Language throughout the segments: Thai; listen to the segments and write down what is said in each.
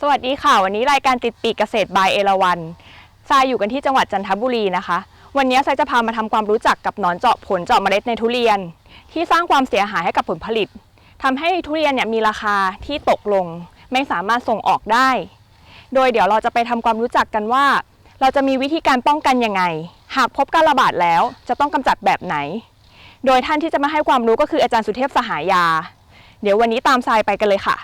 สวัสดีค่ะ วันนี้รายการติดปีกเกษตรบายเอราวันทรายอยู่กันที่จังหวัดจันทบุรีนะคะ วันนี้ทรายจะพามาทำความรู้จักกับหนอนเจาะผลเจาะเมล็ดในทุเรียน ที่สร้างความเสียหายให้กับผลผลิตทำให้ทุเรียนเนี่ยมีราคาที่ตกลง ไม่สามารถส่งออกได้ โดยเดี๋ยวเราจะไปทำความรู้จักกันว่า เราจะมีวิธีการป้องกันยังไง หากพบการระบาดแล้วจะต้องกำจัดแบบไหน โดยท่านที่จะมาให้ความรู้ก็คืออาจารย์สุเทพสหายา เดี๋ยววันนี้ตามทรายไปกันเลยค่ะ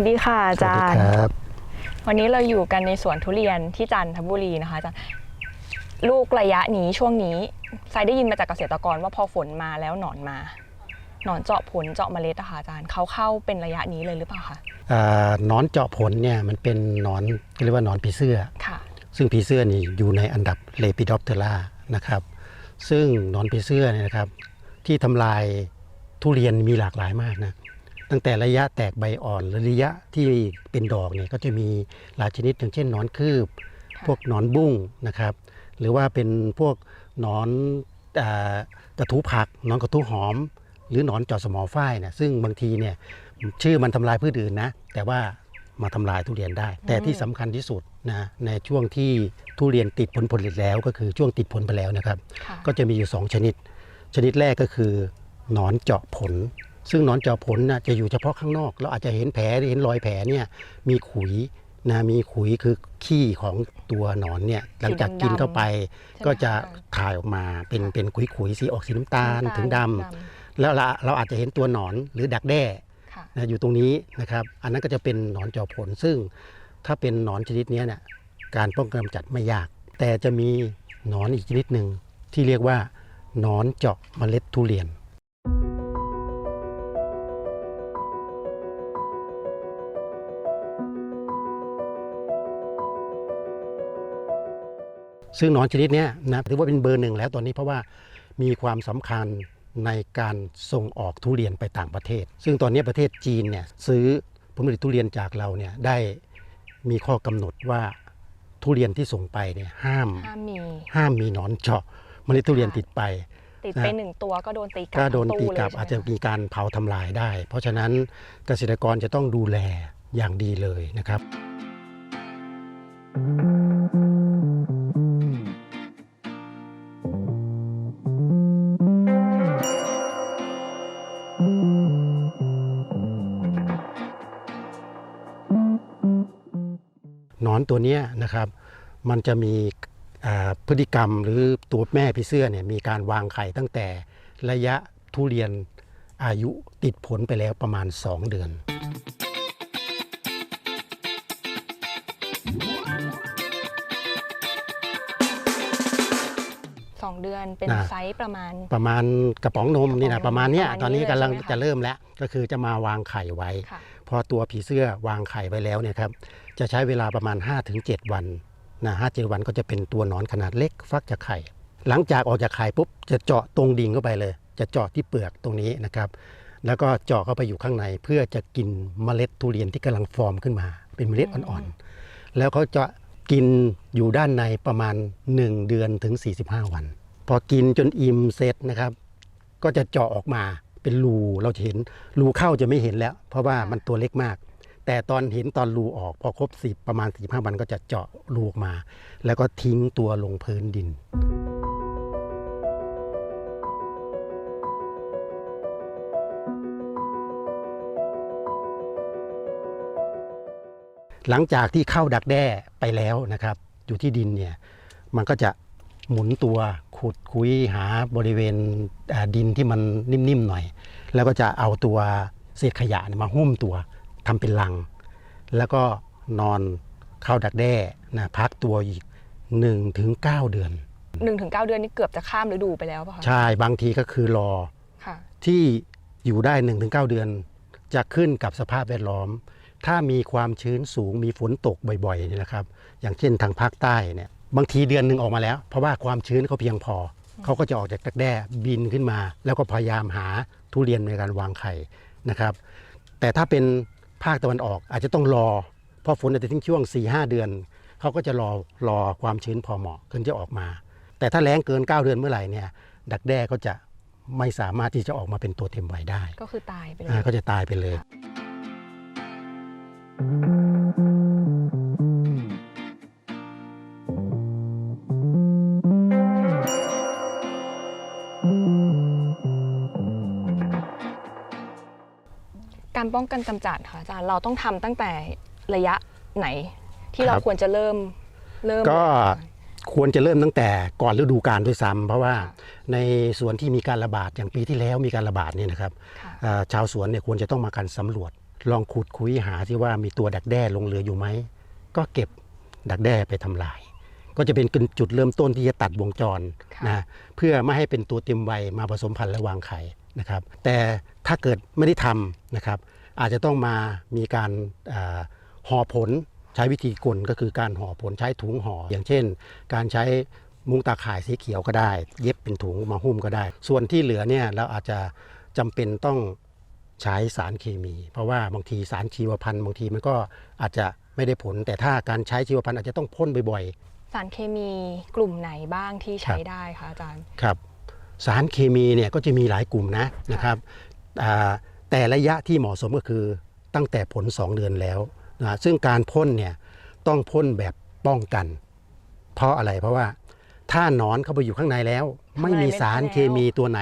วัสดีค่ะอาจารย์ ครับ วันนี้เราอยู่กันในสวนทุเรียนที่จันทบุรีนะคะอาจารย์ลูกระยะนี้ช่วงนี้ทรายได้ยินมาจากเกษตรกรว่าพอฝนมาแล้วหนอนมา หนอนเจาะผลเจาะเมล็ดอะค่ะอาจารย์เขาเข้าเป็นระยะนี้เลยหรือเปล่าคะอ่าหนอนเจาะผลเนี่ยมันเป็นหนอนเรียกว่าหนอนผีเสื้อ ค่ะ ซึ่งผีเสื้อนี่อยู่ในอันดับเลปิดอปเทรานะครับ ซึ่งหนอนผีเสื้อเนี่ยนะครับที่ทำลายทุเรียนมีหลากหลายมากนะ ตั้งแต่ระยะแตกใบอ่อนหรือระยะที่เป็นดอกเนี่ยก็จะมีหลายชนิดอย่างเช่นหนอนคืบค่ะพวกหนอนบุ้งนะครับ หรือว่าเป็นพวกหนอนอากระทู้ผักหนอนกระทู้หอม หรือหนอนเจอดสมอฝ้ายเนี่ยซึ่งบางทีเนี่ยชื่อมันทำลายพืชอื่นนะ แต่ว่ามาทำลายทุเรียนได้ แต่ที่สำคัญที่สุดนะในช่วงที่ทุเรียนติดผลผลิตแล้ว ก็คือช่วงติดผลไปแล้วนะครับค่ะก็จะมีอยู่ 2 ชนิด ชนิดแรกก็คือหนอนเจาะผล ซึ่งหนอนเจาะผลน่ะจะอยู่เฉพาะข้างนอก เราอาจจะเห็นแผลเห็นรอยแผลเนี่ยมีขุยนะมีขุยคือขี้ของตัวหนอนเนี่ยหลังจากกินเข้าไปก็จะถ่ายออกมาเป็นเป็นขุยขุยๆสีออกสีน้ำตาลถึงดำแล้วเราเราอาจจะเห็นตัวหนอนหรือดักแด้ค่ะนะอยู่ตรงนี้นะครับ อันนั้นก็จะเป็นหนอนเจาะผล ซึ่งถ้าเป็นหนอนชนิดเนี้ยเนี่ยการป้องกันกำจัดไม่ยาก แต่จะมีหนอนอีกชนิดหนึ่งที่เรียกว่าหนอนเจาะเมล็ดทุเรียน ซึ่งหนอนชนิดเนี้ยนะถือว่าเป็นเบอร์หนึ่งแล้วตอนนี้เพราะว่ามีความสำคัญในการส่งออกทุเรียนไปต่างประเทศ ซึ่งตอนนี้ประเทศจีนเนี่ยซื้อผลผลิตทุเรียนจากเราเนี่ยได้มีข้อกำหนดว่าทุเรียนที่ส่งไปเนี่ยห้ามห้ามมีห้ามมีหนอนเจาะเมล็ดทุเรียนติดไป ติดไปหนึ่งตัวก็โดนตีกลับก็โดนทั้งตีเลยกลับใช่ไหมอาจจะมีการเผาทำลายได้ เพราะฉะนั้นเกษตรกรจะต้องดูแลอย่างดีเลยนะครับหน อนตัวเนี้ยนะครับ มันจะมีอ่าพฤติกรรมหรือตัวแม่ผีเสื้อเนี่ยมีการวางไข่ตั้งแต่ระยะทุเรียนอายุติดผลไปแล้วประมาณ 2 เดือนสองเดือนเป็นน่ะไซส์ประมาณ ประมาณกระป๋องนมนี่กระนะป๋องนมประมาณเนี้ยประมาณนี้ตอนนี้กำลังเลยใช่ไหมคะจะเริ่มแล้ว ก็คือจะมาวางไข่ไว้ ค่ะ พอตัวผีเสื้อวางไข่ไว้แล้วเนี่ยครับจะใช้เวลาประมาณ 5-7 วันนะห้าเจ็ดวันก็จะเป็นตัวหนอนขนาดเล็กฟักจากไข่ หลังจากออกจากไข่ปุ๊บจะเจาะตรงดิ่งเข้าไปเลย จะเจาะที่เปลือกตรงนี้นะครับ แล้วก็เจาะเข้าไปอยู่ข้างในเพื่อจะกินเมล็ดทุเรียนที่กำลังฟอร์มขึ้นมา เป็นเมล็ดอ่อนๆ แล้วเขาจะกินอยู่ด้านในประมาณ 1 เดือนถึง 45 วัน พอกินจนอิ่มเสร็จนะครับ ก็จะเจาะออกมา เป็นรูเราจะเห็นรูเข้าจะไม่เห็นแล้ว เพราะว่ามันตัวเล็กมาก แต่ตอนเห็นตอนรูออกพอครบสิประมาณ45วันก็จะเจาะรูออกมา แล้วก็ทิ้งตัวลงพื้นดินหลังจากที่เข้าดักแด้ไปแล้วนะครับ อยู่ที่ดินเนี่ยมันก็จะ หมุนตัวขุดคุยหาบริเวณอ่าดินที่มันนิ่มๆหน่อย แล้วก็จะเอาตัวเศษขยะเนี่ยมาหุ้มตัวทำเป็นรัง แล้วก็นอนเข้าดักแด้นะพักตัวอีก1-9ถึง9เดือนหนึ่งถึงเก้าเดือนนี่เกือบจะข้ามฤดูไปแล้วป่ะคะใช่บางทีก็คือรอค่ะที่อยู่ได้ 1-9 เดือน จะขึ้นกับสภาพแวดล้อม ถ้ามีความชื้นสูงมีฝนตกบ่อยๆเนี่ยนะครับ อย่างเช่นทางภาคใต้เนี่ย บางทีเดือนหนึ่งออกมาแล้ว เพราะว่าความชื้นเขาเพียงพอ เขาก็จะออกจากดักแด้บินขึ้นมา แล้วก็พยายามหาทุเรียนในการวางไข่นะครับ แต่ถ้าเป็นภาคตะวันออกอาจจะต้องรอ เพราะฝนอาจจะทิ้งช่วง 4-5 เดือน เขาก็จะรอรอความชื้นพอเหมาะถึงจะออกมา แต่ถ้าแรงเกิน 9 เดือนเมื่อไหร่เนี่ย ดักแด้ก็จะไม่สามารถที่จะออกมาเป็นตัวเต็มวัยได้ ก็คือตายไปเลอ่ายก็จะตายไปเลย การป้องกันกำจัดค่ะอาจารย์เราต้องทำตั้งแต่ระยะไหน ที่เราครับ ควรจะเริ่มเริ่มก็ควรจะเริ่มตั้งแต่ก่อนฤดูกาลด้วยซ้ำเพราะว่าค่ะในส่วนที่มีการระบาดอย่างปีที่แล้วมีการระบาดเนี่ยนะครับค่ะอ่าชาวสวนเนี่ยควรจะต้องมาการสำรวจ ลองขุดคุยหาที่ว่ามีตัวดักแด้ลงเรืออยู่ไหม ก็เก็บดักแด้ไปทำลาย ก็จะเป็นจุดเริ่มต้นที่จะตัดวงจรค่ะนะเพื่อไม่ให้เป็นตัวเต็มวัยมาผสมพันธุ์และวางไข่ นะครับแต่ถ้าเกิดไม่ได้ทำนะครับ อาจจะต้องมามีการอาห่อผลใช้วิธีกลก็คือการห่อผลใช้ถุงห่ออย่างเช่น การใช้มุ้งตาข่ายสีเขียวก็ได้ เย็บเป็นถุงมาหุ้มก็ได้ ส่วนที่เหลือเนี่ยเราอาจจะจำเป็นต้องใช้สารเคมี เพราะว่าบางทีสารชีวพันธุ์บางทีมันก็อาจจะไม่ได้ผล แต่ถ้าการใช้ชีวพันธุ์อาจจะต้องพ่นบ่อยๆ สารเคมีกลุ่มไหนบ้างที่ใช้ครับได้คะอาจารย์ครับ สารเคมีเนี่ยก็จะมีหลายกลุ่มนะนะครับแต่ระยะที่เหมาะสมก็คือตั้งแต่ผล 2 เดือนแล้วนะซึ่งการพ่นเนี่ยต้องพ่นแบบป้องกัน เพราะอะไรเพราะว่าถ้าหนอนเข้าไปอยู่ข้างในแล้วไรไม่มีสารเคมีตัวไหน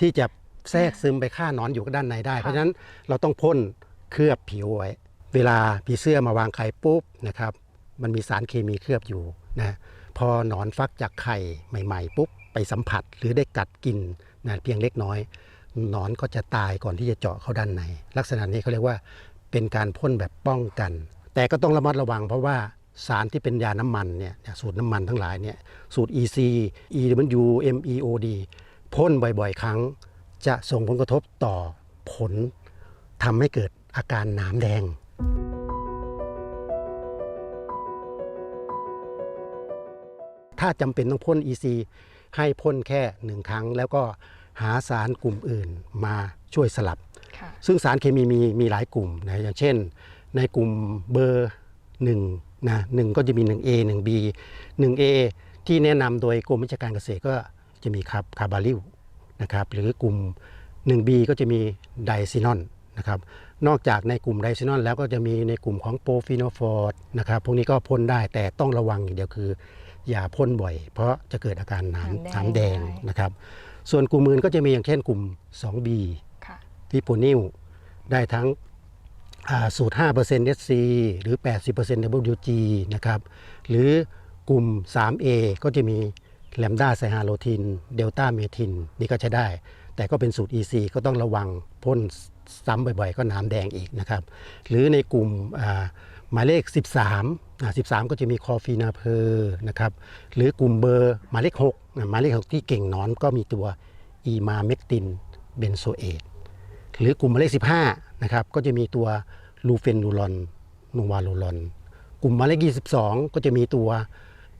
ที่จะแทรกซึมไปฆ่าหนอนอยู่ด้านในได้ เพราะฉะนั้นเราต้องพ่นเคลือบผิวไว้ เวลาผีเสื้อมาวางไข่ปุ๊บนะครับ มันมีสารเคมีเคลือบอยู่นะพอหนอนฟักจากไข่ใหม่ ๆ ปุ๊บ ไปสัมผัสหรือได้กัดกินนะเพียงเล็กน้อยหนอนก็จะตายก่อนที่จะเจาะเข้าด้านใน ลักษณะนี้เขาเรียกว่าเป็นการพ่นแบบป้องกัน แต่ก็ต้องระมัดระวังเพราะว่าสารที่เป็นยาน้ำมันเนี่ยสูตรน้ำมันทั้งหลายเนี่ยสูตร EC EW MEOD พ่นบ่อยๆ ครั้ง จะส่งผลกระทบต่อผลทำให้เกิดอาการหนามแดง ถ้าจำเป็นต้องพ่น EC ให้พ่นแค่หนึ่งครั้ง แล้วก็หาสารกลุ่มอื่นมาช่วยสลับค่ะซึ่งสารเคมีมีมีหลายกลุ่มนะอย่างเช่น ในกลุ่มเบอร์1นะหนึ่งก็จะมี 1A 1B 1A ที่แนะนำโดยกรมวิชาการเกษตรก็จะมีครับคาบาลิวนะครับหรือกลุ่ม 1B ก็จะมีไดซินอนนะครับนอกจากในกลุ่มไดซินอนแล้วก็จะมีในกลุ่มของโปรฟีโนฟอร์ดนะครับพวกนี้ก็พ่นได้แต่ต้องระวังอย่างเดียวคือ อย่าพ่นบ่อย เพราะจะเกิดอาการหนามหนามแดงหนามแดงได้นะครับ ส่วนกลุ่มอื่นก็จะมีอย่างเช่นกลุ่ม 2B ค่ะที่โพนิวได้ทั้งอ่าสูตร 5% SC หรือ 80% WG นะครับ หรือกลุ่ม 3A ก็จะมีแลมด้าไซฮาโลทิน เดลต้าเมทิน นี่ก็ใช้ได้ แต่ก็เป็นสูตร EC ก็ต้องระวังพ่นซ้ำบ่อยๆ ก็น้ำแดงอีกนะครับ หรือในกลุ่มอ่า หมายเลข 13อ่า13 ก็จะมีคอฟีนาเพอร์นะครับหรือกลุ่มเบอร์หมายเลข6อ่าหมายเลข 6 ที่เก่งนอนก็มีตัวอีมาเมกตินเบนโซเอตหรือกลุ่มหมายเลข 15นะครับก็จะมีตัวลูเฟนนูรอนนูวาโลลอนกลุ่มหมายเลข 22 ก็จะมีตัว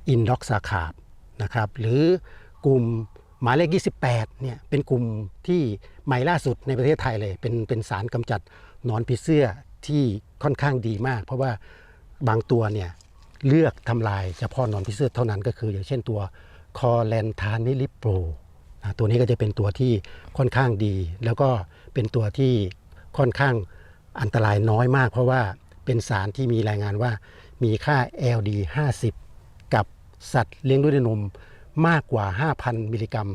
อินด็อกซาคาบนะครับหรือกลุ่มหมายเลข 28เนี่ยเป็นกลุ่มที่ใหม่ล่าสุดในประเทศไทยเลย เป็นเป็นสารกำจัดนอนผีเสื้อ ที่ค่อนข้างดีมาก เพราะว่าบางตัวเนี่ยเลือกทำลายเฉพาะนอนผีเสื้อเท่านั้นก็คือ อย่างเช่นตัวคอแลนทานิลิโปรตัวนี้ก็จะเป็นตัวที่ค่อนข้างดี แล้วก็เป็นตัวที่ค่อนข้างอันตรายน้อยมาก เพราะว่าเป็นสารที่มีรายงานว่ามีค่า LD 50 กับสัตว์เลี้ยงด้วยนมมากกว่า 5,000 มิลลิกรัม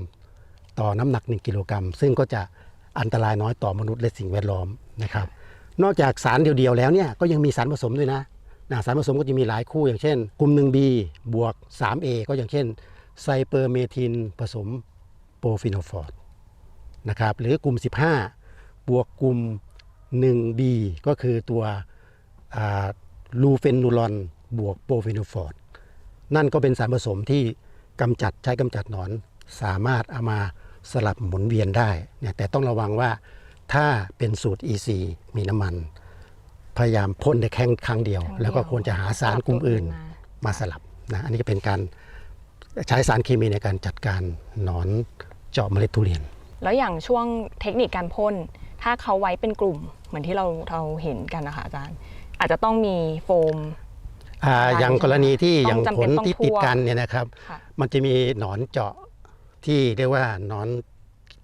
ต่อน้ำหนัก 1 กิโลกรัม ซึ่งก็จะอันตรายน้อยต่อมนุษย์และสิ่งแวดล้อมนะครับ นอกจากสารเดียวๆแล้วเนี่ยก็ยังมีสารผสมด้วยนะนะสารผสมก็จะมีหลายคู่อย่างเช่น กลุ่ม 1B บวก 3A ก็อย่างเช่นไซเปอร์เมทินผสมโปรฟิโนฟอร์ดนะครับหรือกลุ่ม 15 บวกกลุ่ม 1B ก็คือตัวลูเฟนนูรอนบวกโปรฟิโนฟอร์ดนั่นก็เป็นสารผสมที่กำจัดใช้กำจัดหนอน สามารถเอามาสลับหมุนเวียนได้เนี่ยแต่ต้องระวังว่า ถ้าเป็นสูตร EC มีน้ำมันผพยายามพ่นได้แค่ครั้งเดียวครั้งเดียว แล้วก็ควรจะหาสารกลุ่มอื่นสลับตัวอื่นมามาสลับนะอันนี้ก็เป็นการใช้สารเคมีในการจัดการหนอนเจาะเมล็ดทุเรียน แล้วอย่างช่วงเทคนิคการพ่นถ้าเขาไว้เป็นกลุ่มเหมือนที่เราเราเห็นกันนะคะอาจารย์ อาจจะต้องมีโฟมอ่าการอย่างกรณีที่ต้องอย่างจำผเป็นลต้องที่ทั่วติดกันเนี่ยนะครับค่ะมันจะมีหนอนเจาะที่เรียกว่าหนอน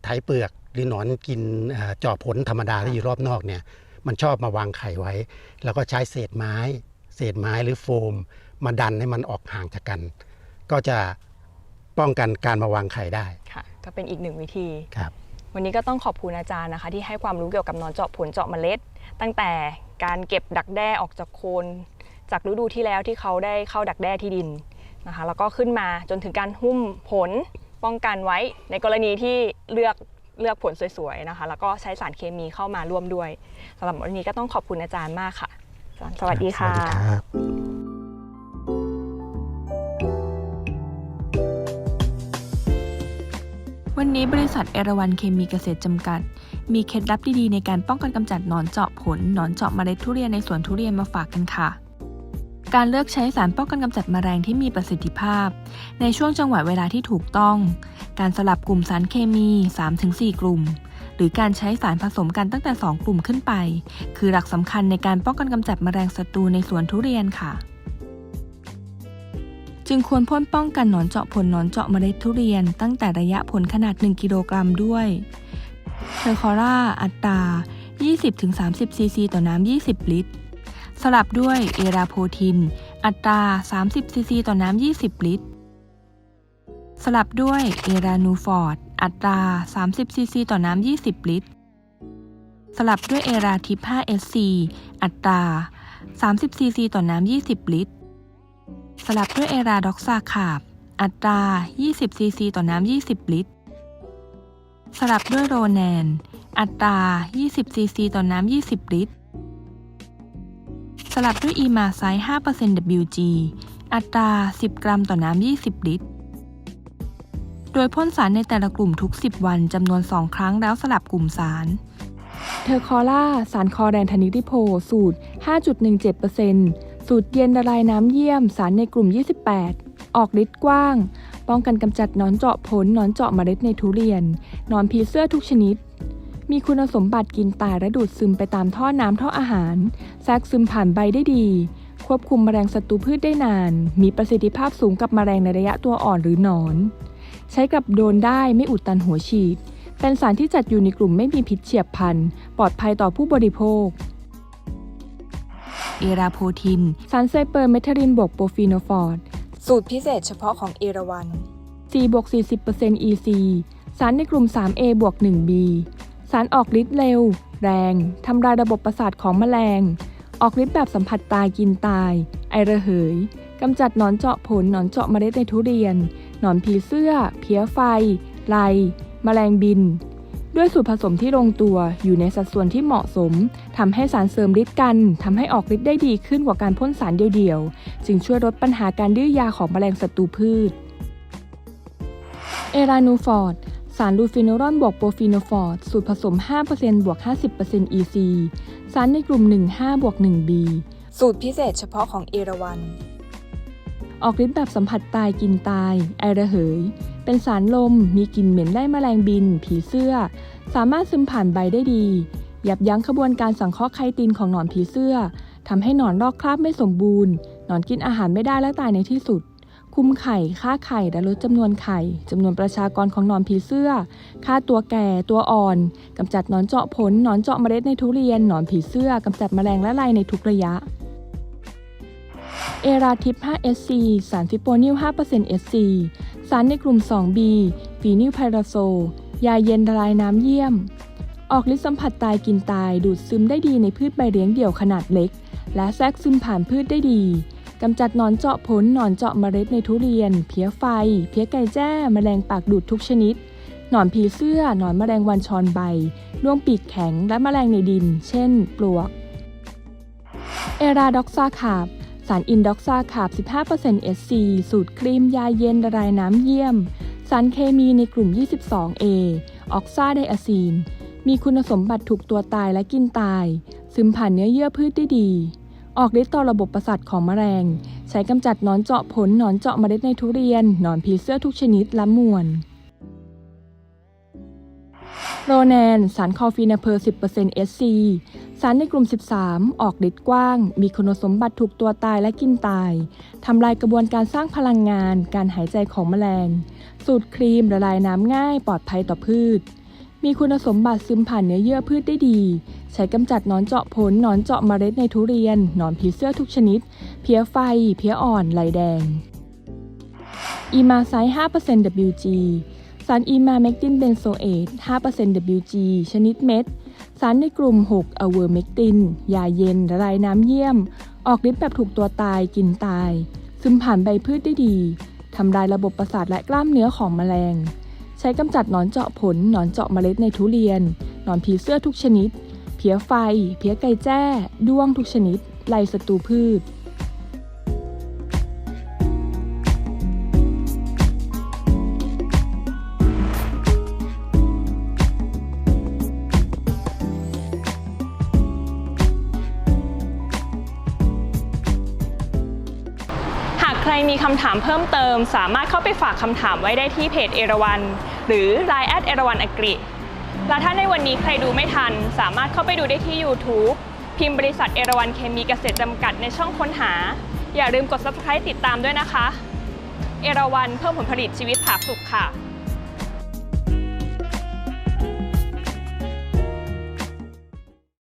ไถเปลือก หรือหนอนกินเอ่อเจาะผลธรรมดาที่อยู่รอบนอกเนี่ยมันชอบมาวางไข่ไว้ แล้วก็ใช้เศษไม้ เศษไม้หรือโฟม มาดันให้มันออกห่างจากกัน ก็จะป้องกันการมาวางไข่ได้ค่ะ ก็เป็นอีกหนึ่งวิธีครับ วันนี้ก็ต้องขอบคุณอาจารย์นะคะ ที่ให้ความรู้เกี่ยวกับหนอนเจาะผลเจาะเมล็ด ตั้งแต่การเก็บดักแด้ออกจากโคน จากฤดูที่แล้วที่เขาได้เข้าดักแด้ที่ดินนะคะ แล้วก็ขึ้นมาจนถึงการหุ้มผลป้องกันไว้ในกรณีที่เลือก เลือกผลสวยๆนะคะ แล้วก็ใช้สารเคมีเข้ามาร่วมด้วยสำหรับวันนี้ก็ต้องขอบคุณอาจารย์มากค่ะอาจารย์สวัสดีค่ะ สวัสดีครับวันนี้บริษัทเอราวันเคมีเกษตรจำกัด มีเคล็ดลับดีๆในการป้องกันกำจัดหนอนเจาะผลหนอนเจาะเมล็ดทุเรียนในสวนทุเรียนมาฝากกันค่ะ การเลือกใช้สารป้องกันกำจัดแมลงที่มีประสิทธิภาพ ในช่วงจังหวะเวลาที่ถูกต้อง การสลับกลุ่มสารเคมี 3-4 กลุ่ม หรือการใช้สารผสมกันตั้งแต่ 2 กลุ่มขึ้นไป คือหลักสำคัญในการป้องกันกำจัดแมลงศัตรูในสวนทุเรียนค่ะ จึงควรพ่นป้องกันหนอนเจาะผลหนอนเจาะเมล็ดทุเรียน ตั้งแต่ระยะผลขนาด 1 กิโลกรัมด้วยเทอร์คอร่าอัตรา 20-30ซีซีต่อน้ำ 20 ลิตร สลับด้วยเอราโพทิน อัตรา 30ซีซีต่อน้ำ 20 ลิตร สลับด้วยเอรานูฟอร์ด อัตรา 30ซีซีต่อน้ำ 20 ลิตร สลับด้วยเอราทิป 5SC อัตรา 30ซีซีต่อน้ำ 20 ลิตร สลับด้วยเอราด็อกซาคาบ อัตรา 20ซีซีต่อน้ำ 20 ลิตร สลับด้วยโรแนน อัตรา 20ซีซีต่อน้ำ 20 ลิตร สลับด้วยอีมาไซด์5% WG อัตรา 10 กรัมต่อน้ำ 20 ลิตร โดยพ่นสารในแต่ละกลุ่มทุก 10 วันจำนวน 2 ครั้งแล้วสลับกลุ่มสาร เทอร์คอล่า สารคอแดนทานิริโพ สูตร 5.17%สูตรเย็นละลายน้ำเยี่ยม สารในกลุ่ม 28 ออกฤทธิ์กว้าง ป้องกันกำจัดนอนเจาะผลนอนเจาะเมล็ดในทุเรียนนอนผีเสื้อทุกชนิด มีคุณสมบัติกินตายและดูดซึมไปตามท่อน้ำท่ออาหารแทรกซึมผ่านใบได้ดี ควบคุมแมลงศัตรูพืชได้นาน มีประสิทธิภาพสูงกับแมลงในระยะตัวอ่อนหรือหนอน ใช้กับโดนได้ไม่อุดตันหัวฉีด เป็นสารที่จัดอยู่ในกลุ่มไม่มีพิษเฉียบพลัน ปลอดภัยต่อผู้บริโภคเอราโพทิน สารไซเปอร์เมทารินบวกโปรฟีโนฟอร์ด สูตรพิเศษเฉพาะของเอราวัน C บวก40% EC สารในกลุ่ม 3A บวก 1B สารออกฤทธิ์เร็ว แรง ทำลายระบบประสาทของแมลง ออกฤทธิ์แบบสัมผัสตายกินตาย ไอระเหยกำจัดหนอนเจาะผลหนอนเจาะเมล็ดในทุเรียน หนอนผีเสื้อ เพี้ยไฟ ไลแมลงบิน ด้วยสูตรผสมที่ลงตัวอยู่ในสัดส่วนที่เหมาะสมทำให้สารเสริมฤทธิ์กันทำให้ออกฤทธิ์ได้ดีขึ้นกว่าการพ่นสารเดียวๆ จึงช่วยลดปัญหาการดื้อยาของแมลงศัตรูพืช เอรานูฟอร์ด สารลูฟิโนรอนบวกโปรฟีโนฟอร์ดสูตรผสม 5%บวก 50% EC สารในกลุ่ม 15บวก 1B สูตรพิเศษเฉพาะของเอราวัน ออกฤทธิ์แบบสัมผัสตายกินตาย ไอระเหย เป็นสารลม มีกลิ่นเหม็นไล่แมลงบิน ผีเสื้อ สามารถซึมผ่านใบได้ดี ยับยั้งขบวนการสังเคราะห์ไคตินของหนอนผีเสื้อทำให้หนอนลอกคราบไม่สมบูรณ์ หนอนกินอาหารไม่ได้และตายในที่สุด คุมไข่ ค่าไข่และลดจำนวนไข่จำนวนประชากรของหนอนผีเสื้อ ค่าตัวแก่ ตัวอ่อนกำจัดหนอนเจาะผลหนอนเจาะเมล็ดในทุเรียนหนอนผีเสื้อกำจัดแมลงและลายในทุกระยะเอราทิป 5SC สารฟิโปนิล 5% SC สารในกลุ่ม 2B ฟีนิลไพราโซ ยาเย็นละลายน้ำเยี่ยม ออกฤทธิ์สัมผัสตายกินตายดูดซึมได้ดีในพืชใบเลี้ยงเดี่ยวขนาดเล็ก และแทรกซึมผ่านพืชได้ดี กำจัดหนอนเจาะผลหนอนเจาะเมล็ดในทุเรียน เพี้ยไฟ เพี้ยไก่แจ้ แมลงปากดูดทุกชนิด หนอนผีเสื้อ หนอนแมลงวันชอนใบร่วงปีกแข็ง และแมลงในดิน เช่น ปลวก เอราด็อกซาคาบสารอินด็อกซาคาบ 15% SC สูตรครีมยาเย็นละลายน้ำเยี่ยม สารเคมีในกลุ่ม 22A ออกซาไดอะซีน มีคุณสมบัติถูกตัวตายและกินตาย ซึมผ่านเนื้อเยื่อพืชได้ดี ออกฤทธิ์ต่อระบบประสาทของแมลง ใช้กำจัดหนอนเจาะผลหนอนเจาะเมล็ดในทุเรียนหนอนผีเสื้อทุกชนิดและมวลโรแนน สารคอฟีนาเพอร์ 10% SC สารในกลุ่ม 13 ออกฤทธิ์กว้าง มีคุณสมบัติถูกตัวตายและกินตาย ทำลายกระบวนการสร้างพลังงาน การหายใจของแมลง สูตรครีมละลายน้ำง่ายปลอดภัยต่อพืช มีคุณสมบัติซึมผ่านเนื้อเยื่อพืชได้ดี ใช้กำจัดนอนเจาะผลนอนเจาะเมล็ดในทุเรียนนอนผีเสื้อทุกชนิด เพี้ยไฟ เพี้ยอ่อนไหลแดงอีมาไซด์5% WG สารอีมาเมกตินเบนโซเอต5% WG ชนิดเม็ด สารในกลุ่ม 6อเวอร์เมกติน ยาเย็นละลายน้ำเยี่ยม ออกฤทธิ์แบบถูกตัวตายกินตาย ซึมผ่านใบพืชได้ดี ทำลายระบบประสาทและกล้ามเนื้อของแมลง ช้กำจัดหนอนเจาะผล หนอนเจาะเมล็ดในทุเรียน หนอนผีเสื้อทุกชนิด เพี้ยไฟ เพี้ยไก่แจ้ ด้วงทุกชนิดไล่ศัตรูพืชหากใครมีคำถามเพิ่มเติม สามารถเข้าไปฝากคำถามไว้ได้ที่เพจเอราวัน หรือ Line แอดเอราวันอักฤษและถ้าในวันนี้ใครดูไม่ทัน สามารถเข้าไปดูได้ที่ YouTube พิมพ์บริษัทเอราวันเคมีเกษตรจำกัดในช่องค้นหา อย่าลืมกด Subscribe ติดตามด้วยนะคะ เอราวันเพิ่มผลผลิตชีวิตผาสุกค่ะ